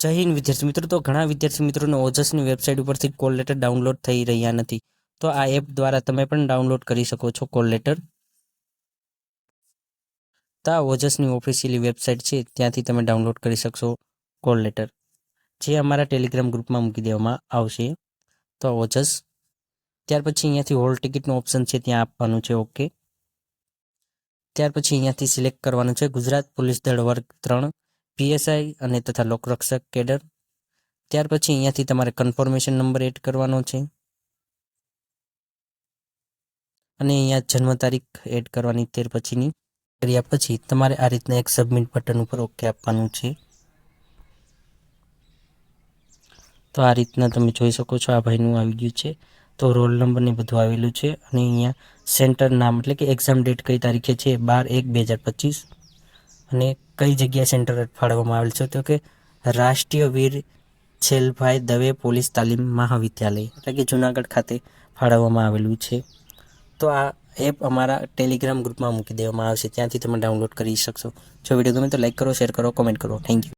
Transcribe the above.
જય હિન્દ, વિદ્યાર્થી મિત્રો. તો ઘણા વિદ્યાર્થી મિત્રોને ઓજસની વેબસાઇટ ઉપરથી કોલ લેટર ડાઉનલોડ થઈ રહ્યા નથી. તો આ એપ દ્વારા તમે પણ ડાઉનલોડ કરી શકો છો કોલ લેટર. તો ઓજસની ઓફિશિયલી વેબસાઇટ છે, ત્યાંથી તમે ડાઉનલોડ કરી શકશો કોલ લેટર. જે અમારા ટેલિગ્રામ ગ્રુપમાં મૂકી દેવામાં આવશે. તો ઓજસ. ત્યાર પછી અહીંયાથી હોલ ટિકિટનું ઓપ્શન છે, ત્યાં આપવાનું છે, ઓકે. ત્યાર પછી અહીંયાથી સિલેક્ટ કરવાનું છે ગુજરાત પોલીસ દળ વર્ગ ત્રણ. પીએસઆઈ અને તથા લોકરક્ષક કેડર. ત્યાર પછી અહીંયાથી તમારે કન્ફર્મેશન નંબર એડ કરવાનો છે. અને અહીંયા જન્મ તારીખ એડ કરવાની, ત્યાર પછીની કર્યા પછી તમારે આ રીતના એક સબમિટ બટન ઉપર ઓકે આપવાનું છે. તો આ રીતના તમે જોઈ શકો છો, આ ભાઈનું આવી ગયું છે. તો રોલ નંબર ને બધું આવેલું છે. અને અહીંયા સેન્ટર નામ એટલે કે એક્ઝામ ડેટ કઈ તારીખે છે? બાર એક બે હજાર પચીસ. અને કઈ જગ્યાએ સેન્ટર ફાળવવામાં આવેલ છે? તો કે રાષ્ટ્રીય વીર છેલભાઈ દવે પોલીસ તાલીમ મહાવિદ્યાલય, એટલે કે જુનાગઢ ખાતે ફાળવવામાં આવેલું છે. તો આ એપ અમારા ટેલિગ્રામ ગ્રુપમાં મૂકી દેવામાં આવશે. ત્યાંથી તમે ડાઉનલોડ કરી શકશો. જો વીડિયો ગમે તો લાઈક કરો, શેર કરો, કોમેન્ટ કરો. Thank you